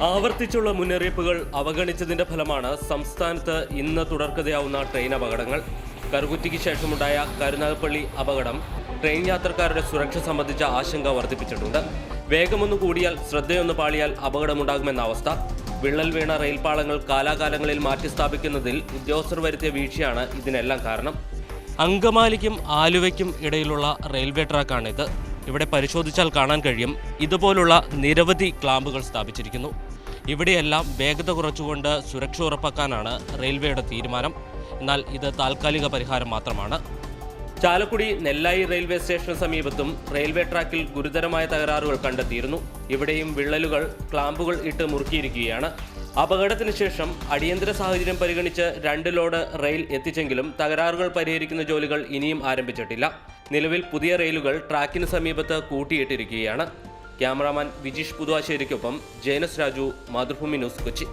ആവർത്തിച്ചുള്ള മുന്നറിയിപ്പുകൾ അവഗണിച്ചതിന്റെ ഫലമാണ് സംസ്ഥാനത്ത് ഇന്ന് തുടർക്കഥയാവുന്ന ട്രെയിൻ അപകടങ്ങൾ. കറുകുറ്റിക്ക് ശേഷമുണ്ടായ കരുനാഗപ്പള്ളി അപകടം ട്രെയിൻ യാത്രക്കാരുടെ സുരക്ഷ സംബന്ധിച്ച ആശങ്ക വർദ്ധിപ്പിച്ചിട്ടുണ്ട്. വേഗമൊന്നു കൂടിയാൽ ശ്രദ്ധയൊന്ന് പാളിയാൽ അപകടമുണ്ടാകുമെന്ന അവസ്ഥ. വിള്ളൽ വീണ റെയിൽപാളങ്ങൾ കാലാകാലങ്ങളിൽ മാറ്റിസ്ഥാപിക്കുന്നതിൽ ഉദ്യോഗസ്ഥർ വരുത്തിയ വീഴ്ചയാണ് ഇതിനെല്ലാം കാരണം. അങ്കമാലിക്കും ആലുവയ്ക്കും ഇടയിലുള്ള റെയിൽവേ ട്രാക്കാണിത്. ഇവിടെ പരിശോധിച്ചാൽ കാണാൻ കഴിയും. ഇതുപോലുള്ള നിരവധി ക്ലാമ്പുകൾ സ്ഥാപിച്ചിരിക്കുന്നു. ഇവിടെയെല്ലാം വേഗത കുറച്ചുകൊണ്ട് സുരക്ഷ ഉറപ്പാക്കാനാണ് റെയിൽവേയുടെ തീരുമാനം. എന്നാൽ ഇത് താൽക്കാലിക പരിഹാരം മാത്രമാണ്. ചാലക്കുടി നെല്ലായി റെയിൽവേ സ്റ്റേഷന് സമീപത്തും റെയിൽവേ ട്രാക്കിൽ ഗുരുതരമായ തകരാറുകൾ കണ്ടെത്തിയിരുന്നു. ഇവിടെയും വിള്ളലുകൾ ക്ലാമ്പുകൾ ഇട്ട് മുറുക്കിയിരിക്കുകയാണ്. അപകടത്തിന് ശേഷം അടിയന്തര സാഹചര്യം പരിഗണിച്ച് രണ്ട് ലോഡ് റെയിൽ എത്തിച്ചെങ്കിലും തകരാറുകൾ പരിഹരിക്കുന്ന ജോലികൾ ഇനിയും ആരംഭിച്ചിട്ടില്ല. നിലവിൽ പുതിയ റെയിലുകൾ ട്രാക്കിന് സമീപത്ത് കൂട്ടിയിട്ടിരിക്കുകയാണ്. ക്യാമറാമാൻ വിജീഷ് പുതുവാശ്ശേരിക്കൊപ്പം ജയനസ് രാജു മാതൃഭൂമി ന്യൂസ് കൊച്ചി.